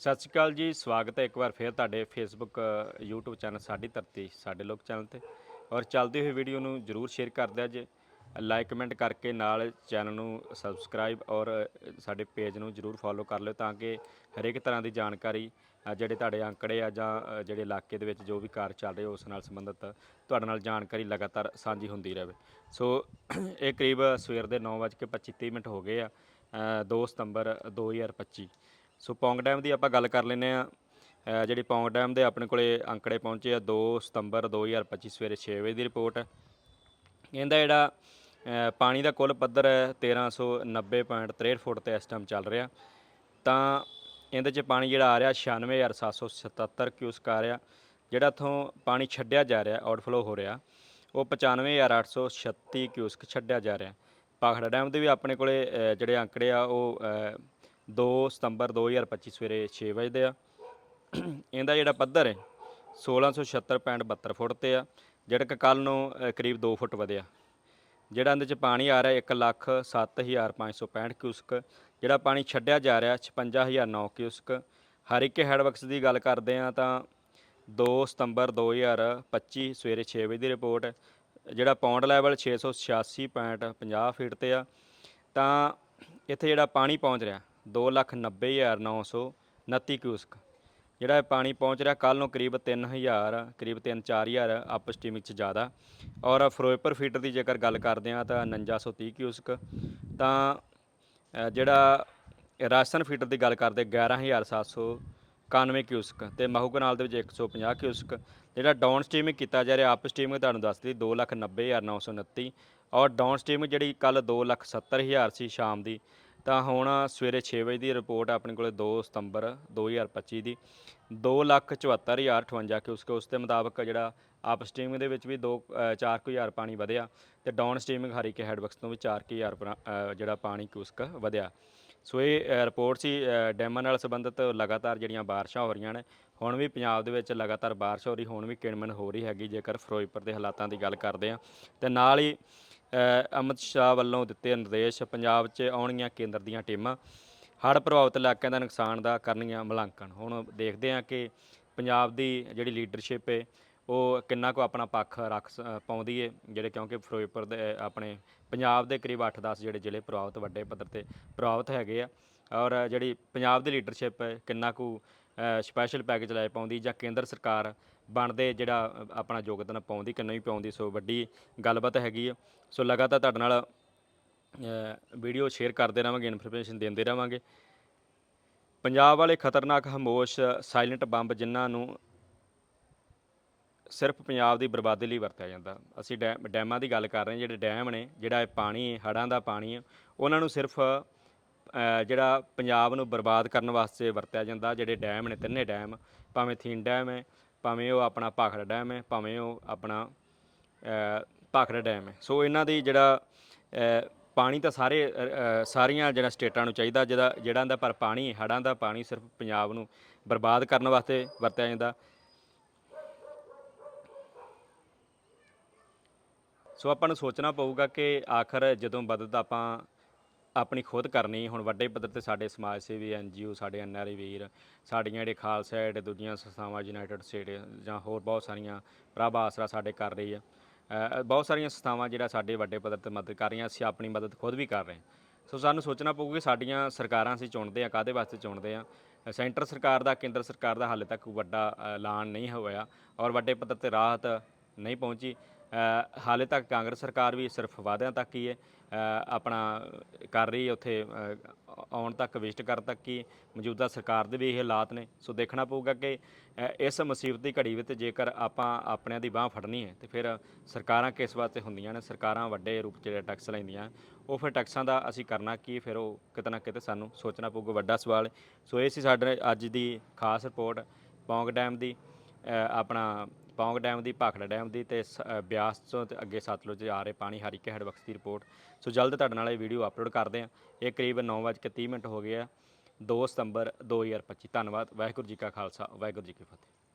ਸਤਿ ਸ਼੍ਰੀ ਅਕਾਲ ਜੀ ਸਵਾਗਤ ਹੈ ਇੱਕ ਵਾਰ ਫੇਰ ਤੁਹਾਡੇ ਫੇਸਬੁੱਕ ਅ, YouTube ਚੈਨਲ ਸਾਡੀ ਧਰਤੀ ਸਾਡੇ ਲੋਕ ਚੈਨਲ ਤੇ। ਔਰ ਚੱਲਦੀ ਹੋਈ ਵੀਡੀਓ ਨੂੰ ਜਰੂਰ ਸ਼ੇਅਰ ਕਰ ਦਿਆ ਜੇ। ਲਾਈਕ ਕਮੈਂਟ ਕਰਕੇ ਨਾਲ ਚੈਨਲ ਨੂੰ ਸਬਸਕ੍ਰਾਈਬ ਔਰ ਸਾਡੇ ਪੇਜ ਨੂੰ ਜਰੂਰ ਫੋਲੋ ਕਰ ਲਿਓ ਤਾਂ ਕਿ ਹਰੇਕ ਤਰ੍ਹਾਂ ਦੀ ਜਾਣਕਾਰੀ ਜਿਹੜੇ ਤੁਹਾਡੇ ਅੰਕੜੇ ਆ ਜਾਂ ਜਿਹੜੇ ਇਲਾਕੇ ਦੇ ਵਿੱਚ ਜੋ ਵੀ ਕਾਰ ਚੱਲ ਰਹੇ ਉਸ ਨਾਲ ਸੰਬੰਧਿਤ ਤੁਹਾਡੇ ਨਾਲ ਜਾਣਕਾਰੀ ਲਗਾਤਾਰ ਸਾਂਝੀ ਹੁੰਦੀ ਰਹੇ। ਸੋ ਇਹ ਕਰੀਬ ਸਵੇਰ ਦੇ 9:25 ਮਿੰਟ ਹੋ ਗਏ ਆ ਅ, 2 ਸਤੰਬਰ 2025 ਸੋ ਪੌਂਗ ਡੈਮ ਦੀ ਆਪਾਂ ਗੱਲ ਕਰ ਲੈਨੇ ਆ ਜਿਹੜੀ ਪੌਂਗ ਡੈਮ ਦੇ ਆਪਣੇ ਕੋਲੇ ਅੰਕੜੇ ਪਹੁੰਚੇ ਆ 2 ਸਤੰਬਰ 2025 ਸਵੇਰੇ 6 ਵਜੇ ਦੀ ਰਿਪੋਰਟ। ਇਹਦਾ ਜਿਹੜਾ ਪਾਣੀ ਦਾ ਕੁੱਲ ਪੱਧਰ ਹੈ 1390.63 ਫੁੱਟ ਤੇ ਇਸ ਟਾਈਮ ਚੱਲ ਰਿਹਾ। ਤਾਂ ਇਹਦੇ 'ਚ ਪਾਣੀ ਜਿਹੜਾ ਆ ਰਿਹਾ 96777 ਕਿਊਸਕ ਆ ਰਿਹਾ, ਜਿਹੜਾ ਇੱਥੋਂ ਪਾਣੀ ਛੱਡਿਆ ਜਾ ਰਿਹਾ ਆਊਟਫਲੋ ਹੋ ਰਿਹਾ, ਉਹ 95836 ਕਿਊਸਕ ਛੱਡਿਆ ਜਾ ਰਿਹਾ। ਪਾਖੜਾ ਡੈਮ ਦੇ ਵੀ ਆਪਣੇ ਕੋਲੇ ਜਿਹੜੇ ਅੰਕੜੇ ਆ, ਉਹ 2 ਸਤੰਬਰ 2025 ਸਵੇਰੇ 6 ਵਜੇ ਦੇ ਆ। ਇਹਦਾ ਜਿਹੜਾ ਪੱਧਰ ਹੈ 1676.72 ਫੁੱਟ ਤੇ ਆ। ਜਿਹੜਾ ਕਿ ਕੱਲ ਨੂੰ ਕਰੀਬ 2 ਫੁੱਟ ਵਧਿਆ ਜਿਹੜਾ ਇਹਦੇ ਚ ਪਾਣੀ ਆ ਰਿਹਾ 1 ਲੱਖ 7565 ਕਿਊਸਕ। ਜਿਹੜਾ ਪਾਣੀ ਛੱਡਿਆ ਜਾ ਰਿਹਾ 56009 ਕਿਊਸਕ। ਹਰੀਕੇ ਹੈਡਵਰਕਸ ਦੀ ਗੱਲ ਕਰਦੇ ਆ ਤਾਂ 2 ਸਤੰਬਰ 2025 ਸਵੇਰੇ 6 ਵਜੇ ਦੀ ਰਿਪੋਰਟ ਜਿਹੜਾ ਪੌਂਡ ਲੈਵਲ 686.50 ਫੀਟ ਤੇ ਆ। ਤਾਂ ਇੱਥੇ ਜਿਹੜਾ ਪਾਣੀ ਪਹੁੰਚ ਰਿਹਾ 290929 ਕਿਊਸਕ। ਜਿਹੜਾ ਇਹ ਪਾਣੀ ਪਹੁੰਚ ਰਿਹਾ ਕੱਲ ਨੂੰ ਕਰੀਬ 3000 ਕਰੀਬ 3-4000 ਅਪ ਸਟ੍ਰੀਮਿੰਗ ਚ ਜ਼ਿਆਦਾ। ਔਰ ਫਿਰੋਜ਼ਪੁਰ ਫੀਟਰ ਦੀ ਜੇਕਰ ਗੱਲ ਕਰਦੇ ਆ ਤਾਂ 4930 ਕਿਊਸਕ। ਤਾਂ ਜਿਹੜਾ ਰਾਜਸਥਾਨ ਫੀਟਰ ਦੀ ਗੱਲ ਕਰਦੇ 11791 ਕਿਊਸਕ ਤੇ ਮਹੂ ਕਨਾਲ ਦੇ ਵਿੱਚ 150 ਕਿਊਸਕ। ਜਿਹੜਾ ਡਾਊਨ ਸਟ੍ਰੀਮਿੰਗ ਕੀਤਾ ਜਾ ਰਿਹਾ ਅਪ ਸਟ੍ਰੀਮਿੰਗ ਤੁਹਾਨੂੰ ਦੱਸਦੀ 290929 ਔਰ ਡਾਊਨ ਸਟ੍ਰੀਮਿੰਗ ਜਿਹੜੀ ਕੱਲ 270000 ਸੀ ਸ਼ਾਮ ਦੀ ਤਾਂ ਹੁਣ ਸਵੇਰੇ 6 ਵਜੇ ਦੀ ਰਿਪੋਰਟ ਆਪਣੇ ਕੋਲੇ 2 ਸਤੰਬਰ 2025 ਦੀ। 274058 ਕਿਉਂਕਿ ਉਸ ਦੇ ਮੁਤਾਬਕ ਜਿਹੜਾ ਅਪ ਸਟ੍ਰੀਮਿੰਗ ਦੇ ਵਿੱਚ ਵੀ 2 4000 ਪਾਣੀ ਵਧਿਆ ਤੇ ਡਾਊਨ ਸਟ੍ਰੀਮਿੰਗ ਹਰੀਕੇ ਹੈਡਵਰਕਸ ਤੋਂ ਵੀ 4000 ਪਰਾ- ਅ, ਜਿਹੜਾ ਪਾਣੀ ਕਿਊਸਕ ਵਧਿਆ। ਸੋ ਇਹ ਰਿਪੋਰਟ ਸੀ ਡੈਮਾਂ ਨਾਲ ਸੰਬੰਧਿਤ ਲਗਾਤਾਰ ਜਿਹੜੀਆਂ ਬਾਰਿਸ਼ਾਂ ਹੋ ਰਹੀਆਂ ਨੇ ਹੁਣ ਵੀ ਪੰਜਾਬ ਦੇ ਵਿੱਚ ਲਗਾਤਾਰ ਬਾਰਿਸ਼ ਹੋ ਰਹੀ ਹੁਣ ਵੀ ਕਿਣਮਣ ਹੋ ਰਹੀ ਹੈਗੀ ਜੇਕਰ ਫਿਰੋਜ਼ਪੁਰ ਦੇ ਹਾਲਾਤਾਂ ਦੀ ਗੱਲ ਕਰਦੇ ਆ ਤੇ ਨਾਲ ਹੀ ਅਮਿਤ ਸ਼ਾਹ ਵੱਲੋਂ ਦਿੱਤੇ ਨਿਰਦੇਸ਼ ਪੰਜਾਬ 'ਚ ਆਉਣਗੀਆਂ ਕੇਂਦਰ ਦੀਆਂ ਟੀਮਾਂ ਹੜ੍ਹ ਪ੍ਰਭਾਵਿਤ ਇਲਾਕਿਆਂ ਦਾ ਨੁਕਸਾਨ ਦਾ ਕਰਨਗੀਆਂ ਮੁਲਾਂਕਣ। ਹੁਣ ਦੇਖਦੇ ਹਾਂ ਕਿ ਪੰਜਾਬ ਦੀ ਜਿਹੜੀ ਲੀਡਰਸ਼ਿਪ ਹੈ ਉਹ ਕਿੰਨਾ ਕੁ ਆਪਣਾ ਪੱਖ ਰੱਖ ਸ- ਪਾਉਂਦੀ ਹੈ ਜਿਹੜੇ ਕਿਉਂਕਿ ਫਿਰੋਜ਼ਪੁਰ ਦੇ ਆਪਣੇ ਪੰਜਾਬ ਦੇ ਕਰੀਬ 8-10 ਜਿਹੜੇ ਜ਼ਿਲ੍ਹੇ ਪ੍ਰਭਾਵਿਤ, ਵੱਡੇ ਪੱਧਰ ਤੇ ਪ੍ਰਭਾਵਿਤ ਹੈਗੇ ਆ ਔਰ ਜਿਹੜੀ ਪੰਜਾਬ ਦੀ ਲੀਡਰਸ਼ਿਪ ਹੈ ਕਿੰਨਾ ਕੁ ਸਪੈਸ਼ਲ ਪੈਕੇਜ ਲੈ ਪਾਉਂਦੀ ਜਾਂ ਕੇਂਦਰ ਸਰਕਾਰ ਬਣਦੇ ਜਿਹੜਾ ਆਪਣਾ ਯੋਗਦਾਨ ਪਾਉਂਦੀ ਕਿ ਨਹੀਂ ਪਾਉਂਦੀ ਸੋ ਵੱਡੀ ਗੱਲਬਾਤ ਹੈਗੀ ਹੈ ਸੋ ਲਗਾਤਾਰ ਤੁਹਾਡੇ ਨਾਲ ਵੀਡੀਓ ਸ਼ੇਅਰ ਕਰਦੇ ਰਹਾਂਗੇ ਇਨਫੋਰਮੇਸ਼ਨ ਦਿੰਦੇ ਰਹਾਂਗੇ। ਪੰਜਾਬ ਵਾਲੇ ਖਤਰਨਾਕ ਹਮੋਸ਼ ਸਾਇਲੈਂਟ ਬੰਬ ਜਿਨ੍ਹਾਂ ਨੂੰ ਸਿਰਫ ਪੰਜਾਬ ਦੀ ਬਰਬਾਦੀ ਲਈ ਵਰਤਿਆ ਜਾਂਦਾ। ਅਸੀਂ ਡੈਮ ਡੈਮਾਂ ਦੀ ਗੱਲ ਕਰ ਰਹੇ ਹਾਂ ਜਿਹੜੇ ਡੈਮ ਨੇ ਜਿਹੜਾ ਇਹ ਪਾਣੀ ਹੈ, ਹੜ੍ਹਾਂ ਦਾ ਪਾਣੀ ਹੈ ਉਹਨਾਂ ਨੂੰ ਸਿਰਫ ਜਿਹੜਾ ਪੰਜਾਬ ਨੂੰ ਬਰਬਾਦ ਕਰਨ ਵਾਸਤੇ ਵਰਤਿਆ ਜਾਂਦਾ ਜਿਹੜੇ ਡੈਮ ਨੇ ਤਿੰਨੇ ਡੈਮ ਭਾਵੇਂ ਥੀਨ ਡੈਮ ਹੈ ਭਾਵੇਂ ਉਹ ਆਪਣਾ ਭਾਖੜਾ ਡੈਮ ਹੈ, ਭਾਵੇਂ ਉਹ ਆਪਣਾ ਭਾਖੜਾ ਡੈਮ ਹੈ। ਸੋ ਇਹਨਾਂ ਦੀ ਜਿਹੜਾ ਪਾਣੀ ਤਾਂ ਸਾਰੇ ਸਾਰੀਆਂ ਜਿਹੜਾ ਸਟੇਟਾਂ ਨੂੰ ਚਾਹੀਦਾ, ਜਿਹਦਾ, ਜਿਹੜਾ ਦਾ ਪਰ ਪਾਣੀ, ਹੜ੍ਹਾਂ ਦਾ ਪਾਣੀ ਸਿਰਫ ਪੰਜਾਬ ਨੂੰ ਬਰਬਾਦ ਕਰਨ ਵਾਸਤੇ ਵਰਤਿਆ ਜਾਂਦਾ। ਸੋ ਆਪਾਂ ਨੂੰ ਸੋਚਣਾ ਪਊਗਾ ਕਿ ਆਖਰ ਜਦੋਂ ਮਦਦ ਆਪਾਂ ਆਪਣੀ ਖੁਦ ਕਰਨੀ ਹੁਣ ਵੱਡੇ ਪੱਧਰ ਤੇ ਸਾਡੇ ਸਮਾਜ ਸੇਵੀ ਐਨਜੀਓ ਸਾਡੇ ਐਨਆਰਆਈ ਵੀਰ, ਸਾਡੀਆਂ ਜਿਹੜੇ ਖਾਲਸਾ ਏਡ ਦੂਜੀਆਂ ਸੰਸਥਾਵਾਂ, ਯੂਨਾਈਟਿਡ ਸਟੇਟ ਜਾਂ ਹੋਰ ਬਹੁਤ ਸਾਰੀਆਂ ਪ੍ਰਭ ਆਸਰਾ ਸਾਡੇ ਕਰ ਰਹੀ ਆ ਬਹੁਤ ਸਾਰੀਆਂ ਸੰਸਥਾਵਾਂ ਜਿਹੜਾ ਸਾਡੇ ਵੱਡੇ ਪੱਧਰ ਤੇ ਮਦਦ ਕਰ ਰਹੀਆਂ, ਅਸੀਂ ਆਪਣੀ ਮਦਦ ਖੁਦ ਵੀ ਕਰ ਰਹੇ ਹਾਂ। ਸੋ ਸਾਨੂੰ ਸੋਚਣਾ ਪਊਗਾ ਕਿ ਸਾਡੀਆਂ ਸਰਕਾਰਾਂ ਅਸੀਂ ਚੁਣਦੇ ਆ ਕਾਦੇ ਵਾਸਤੇ ਚੁਣਦੇ ਆ ਸੈਂਟਰ ਸਰਕਾਰ ਦਾ, ਕੇਂਦਰ ਸਰਕਾਰ ਦਾ ਹਾਲੇ ਤੱਕ ਵੱਡਾ ਐਲਾਨ ਨਹੀਂ ਹੋਇਆ ਔਰ ਵੱਡੇ ਪੱਧਰ ਤੇ ਰਾਹਤ ਨਹੀਂ ਪਹੁੰਚੀ। ਹਾਲੇ ਤੱਕ ਕਾਂਗਰਸ ਸਰਕਾਰ ਵੀ ਸਿਰਫ ਵਾਅਦਿਆਂ ਤੱਕ ਹੀ ਹੈ। ਆਪਣਾ ਕਰ ਰਹੀ ਹੈ ਉੱਥੇ ਆਉਣ ਤੱਕ, ਵਿਜ਼ਿਟ ਕਰਨ ਤੱਕ ਕਿ ਮੌਜੂਦਾ ਸਰਕਾਰ ਦੇ ਵੀ ਇਹ ਹਾਲਾਤ ਨੇ। ਸੋ ਦੇਖਣਾ ਪਊਗਾ ਕਿ ਇਸ ਮੁਸੀਬਤ ਦੀ ਘੜੀ ਵਿੱਚ ਜੇਕਰ ਆਪਾਂ ਆਪਣਿਆਂ ਦੀ ਬਾਹ ਫੜਨੀ ਹੈ, ਤੇ ਫਿਰ ਸਰਕਾਰਾਂ ਕਿਸ ਵਾਸਤੇ ਹੁੰਦੀਆਂ ਨੇ? ਸਰਕਾਰਾਂ ਵੱਡੇ ਰੂਪ 'ਚ ਜਿਹੜੇ ਟੈਕਸ ਲੈਂਦੀਆਂ, ਉਹ ਫਿਰ ਟੈਕਸਾਂ ਦਾ ਅਸੀਂ ਕਰਨਾ ਕੀ ਫਿਰ ਉਹ ਕਿਤੇ ਨਾ ਕਿਤੇ ਸਾਨੂੰ ਸੋਚਣਾ ਪਊਗਾ, ਵੱਡਾ ਸਵਾਲ ਸੋ ਇਹ ਸੀ ਸਾਡੇ ਅੱਜ ਦੀ ਖਾਸ ਰਿਪੋਰਟ, ਪੌਂਗ ਡੈਮ ਦੀ ਆਪਣਾ ਪੌਂਗ ਡੈਮ ਦੀ ਭਾਖੜਾ ਡੈਮ ਦੀ ਤੇ ਸ- ਅ, ਬਿਆਸ ਤੋਂ ਤੇ ਅੱਗੇ ਸਤਲੁਜ ਆ ਰਹੇ ਪਾਣੀ ਹਰੀਕੇ ਹੈਡਵਰਕਸ ਦੀ ਰਿਪੋਰਟ ਸੋ ਜਲਦ ਤੁਹਾਡੇ ਨਾਲ ਇਹ ਵੀਡੀਓ ਅਪਲੋਡ ਕਰਦੇ ਹਾਂ। ਇਹ ਕਰੀਬ 9:30 ਮਿੰਟ ਹੋ ਗਏ ਆ। 2 ਸਤੰਬਰ 2025 ਧੰਨਵਾਦ। ਵਾਹਿਗੁਰੂ ਜੀ ਕਾ ਖਾਲਸਾ। ਵਾਹਿਗੁਰੂ ਜੀ ਕੀ ਫਤਿਹ।